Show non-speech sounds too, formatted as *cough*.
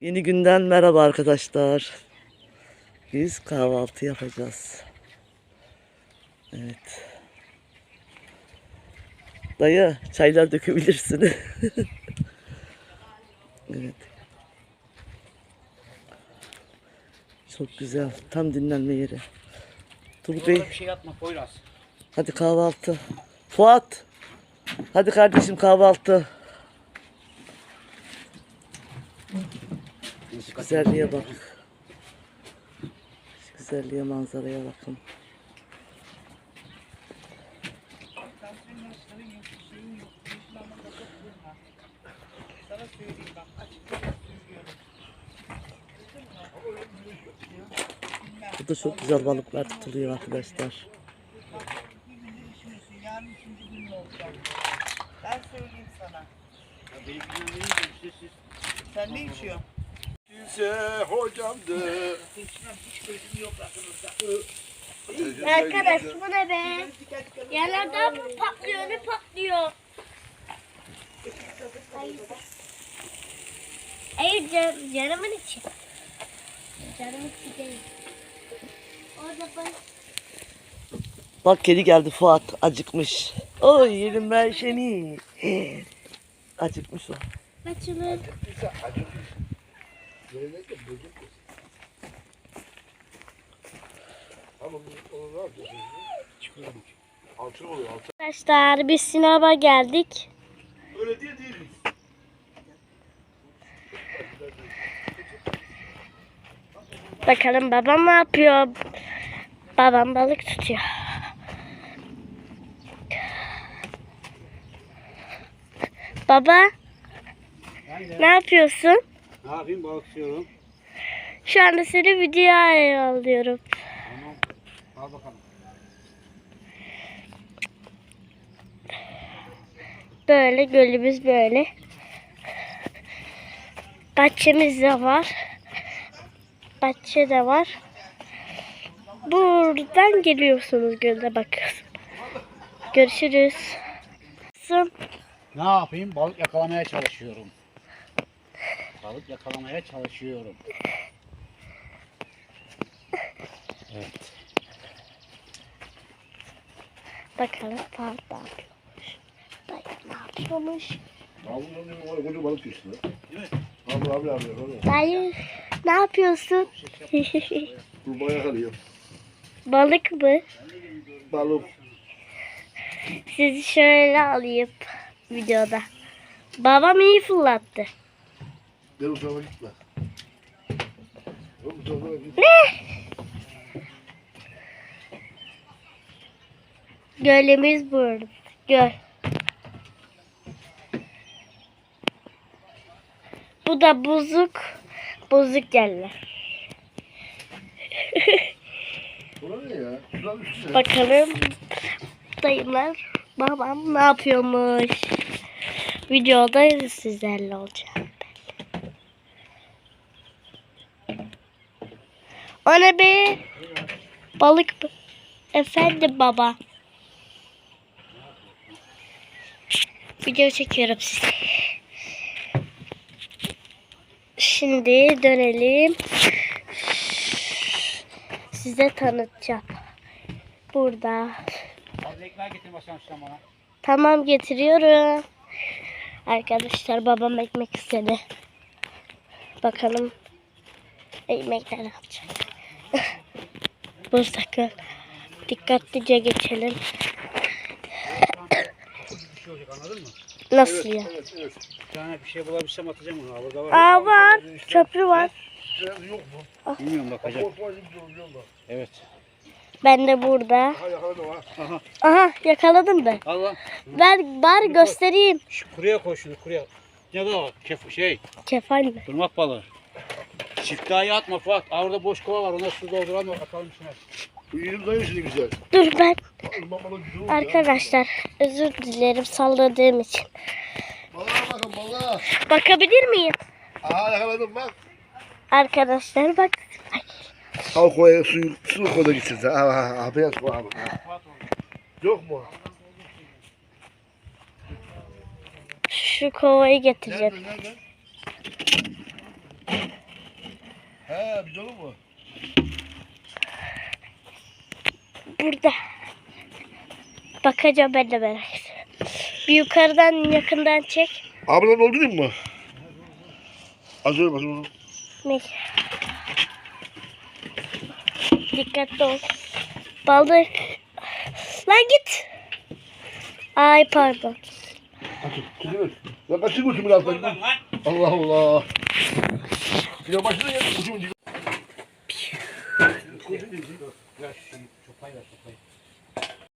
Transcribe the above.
Yeni günden merhaba arkadaşlar. Biz kahvaltı yapacağız. Evet. Dayı çaylar dökebilirsin. *laughs* evet. Çok güzel. Tam dinlenme yeri. Turgut Bey bir şey yapma Poyraz. hadi kahvaltı. Fuat. Hadi kardeşim kahvaltı. Güzelliğe bak. Şu güzelliğe manzaraya bakın. Burada çok güzel balıklar tutuluyor arkadaşlar. Ben söyleyeyim sana. Sen ne içiyorsun? Kimse hocamdı. Hiç gözüm yok aklınızda. Arkadaş bu ne be? Yerlerden mi patlıyor ne patlıyor? Hayır can, canımın içi. Canımın içi değil. Orada ben Bak kedi geldi Fuat acıkmış. Oy yerim ben seni. Acıkmış o. açılır. Ama onu ne yapacağız? Çıkıyorum. Alçı oluyor alçı. Arkadaşlar biz sinema geldik. Öyle diye değiliz. Bakalım babam ne yapıyor? Babam balık tutuyor. Baba ne yapıyorsun? Ne yapayım balık tutuyorum. Şu anda seni videoya alıyorum. Tamam. Al bakalım. Böyle gölümüz böyle. Bahçemiz de var. Bahçe de var. Buradan geliyorsunuz gölde bakıyorsunuz. Görüşürüz. Ne yapayım? Balık yakalamaya çalışıyorum. Balık yakalamaya çalışıyorum. Evet. Bakalım Fuat ne yapıyormuş. Dayı ne yapıyormuş. Abi oraya koca balık geçti lan. Değil mi? Abi abi abi. abi. Dayı ne yapıyorsun? Kurbağa yakalıyor. Balık mı? Balık. Sizi şöyle alayım videoda. Babam iyi fırlattı. Gel o tarafa gitme. O tarafa git. Gölümüz burada. Göl. Bu da buzuk. Buzuk yerler. *laughs* Bakalım dayılar babam ne yapıyormuş. Videoda sizlerle olacağım. O ne be? Balık mı? Efendim baba. Video çekiyorum size. Şimdi dönelim. Size tanıtacağım. Burada. Tamam getiriyorum. Arkadaşlar babam ekmek istedi. Bakalım ekmekler ne yapacak. *laughs* Bu sakın. Dikkatlice geçelim. Şey olacak anladın mı? Nasıl ya? Evet evet. Bir tane bir şey bulabilsem atacağım onu. Burada var. Aa var. Köprü var. Sen yok mu? Bilmiyorum bakacağım. Yolda. Evet. Ben de burada. Aha. Aha yakaladım ben. Al lan. Ver bari göstereyim. Şu kuruya koy şunu kuruya. Ne de o? Kef şey. Kefal mi? Durmak balığı. Çiftayı atma Fuat. Orada boş kova var. Ona su dolduran atalım içine. Yerim dayı şimdi güzel. Dur ben. Arkadaşlar özür dilerim salladığım için. Balığa bakın balığa. Bakabilir miyim? Aha yakaladım bak. Arkadaşlar bak. Ay, Al koya suyu, su kola gitsin sen. Ha ha ha beyaz kola abi. Yok mu? Şu kovayı getireceğim. Nerede nerede? He biz olur mu? Burada. Bakacağım ben de merak ediyorum. Bir yukarıdan yakından çek. Ablan oldu mu? Az önce bakın. Ne? Dikkatli ol. Balık. Lan git. Ay pardon. Kızım. Lan kaçın kuşumun altına. Lan lan. Allah Allah. Ya başına gel kuşumun Ya şu sopayı ver sopayı.